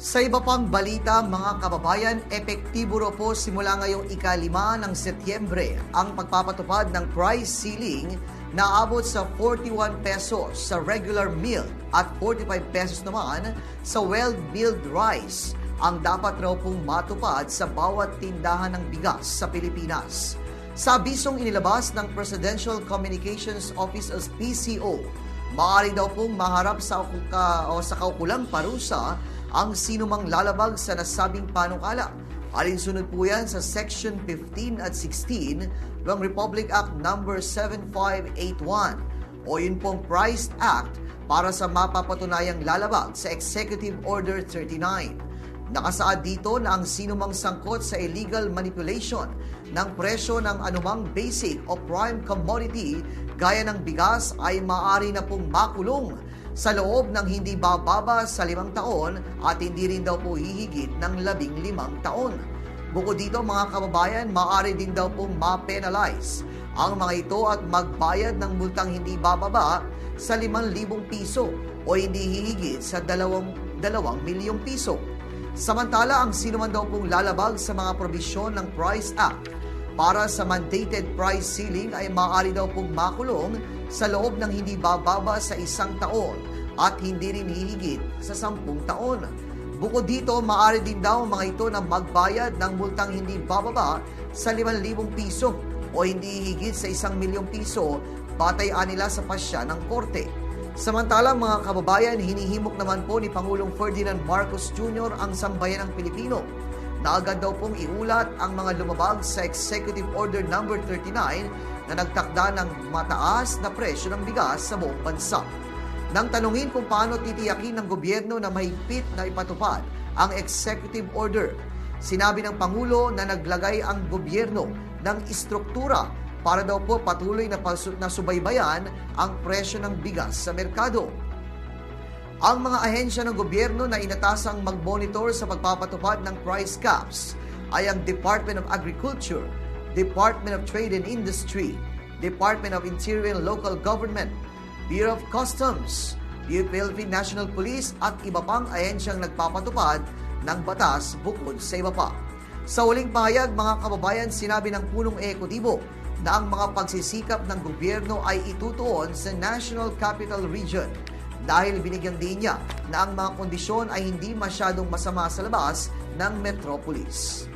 Sa iba pang balita, mga kababayan, epektibo ro po simula ngayong ikalima ng Setyembre ang pagpapatupad ng price ceiling na abot sa 41 pesos sa regular meal at 45 pesos naman sa well-milled rice ang dapat raw pong matupad sa bawat tindahan ng bigas sa Pilipinas. Sa bisong inilabas ng Presidential Communications Office o PCO, maaari daw pong maharap sa, ka, o sa kaukulang parusa ang sinumang lalabag sa nasabing panukala. Alinsunod po yan sa Section 15 at 16 ng Republic Act No. 7581 o yun pong Price Act para sa mapapatunayang lalabag sa Executive Order 39. Nakasaad dito na ang sinumang sangkot sa illegal manipulation ng presyo ng anumang basic o prime commodity gaya ng bigas ay maaari na pong makulong sa loob ng hindi bababa sa limang taon at hindi rin daw po hihigit ng labing limang taon. Bukod dito mga kababayan, maaari din daw pong ma-penalize ang mga ito at magbayad ng multang hindi bababa sa 5,000 piso o hindi hihigit sa 2, 2 milyong piso. Samantala, ang sinuman daw pong lalabag sa mga probisyon ng Price Act para sa mandated price ceiling ay maaari daw pong makulong sa loob ng hindi bababa sa isang taon at hindi rin hihigit sa sampung taon. Bukod dito, maaari din daw mga ito na magbayad ng multang hindi bababa sa 5,000 piso o hindi higit sa isang milyong piso batay nila sa pasya ng korte. Samantala mga kababayan, hinihimok naman po ni Pangulong Ferdinand Marcos Jr. ang sambayan ng Pilipino na agad daw pong iulat ang mga lumabag sa Executive Order No. 39 na nagtakda ng mataas na presyo ng bigas sa buong bansa. Nang tanungin kung paano titiyakin ng gobyerno na mahigpit na ipatupad ang Executive Order, sinabi ng Pangulo na naglagay ang gobyerno ng istruktura para daw po patuloy na, na subaybayan ang presyo ng bigas sa merkado. Ang mga ahensya ng gobyerno na inatasang mag-monitor sa pagpapatupad ng price caps ay ang Department of Agriculture, Department of Trade and Industry, Department of Interior and Local Government, Bureau of Customs, Philippine National Police at iba pang ahensyang nagpapatupad ng batas bukod sa iba pa. Sa uling pahayag, mga kababayan, sinabi ng punong ekutibo na ang mga pagsisikap ng gobyerno ay itutuon sa National Capital Region dahil binigyan din niya na ang mga kondisyon ay hindi masyadong masama sa labas ng metropolis.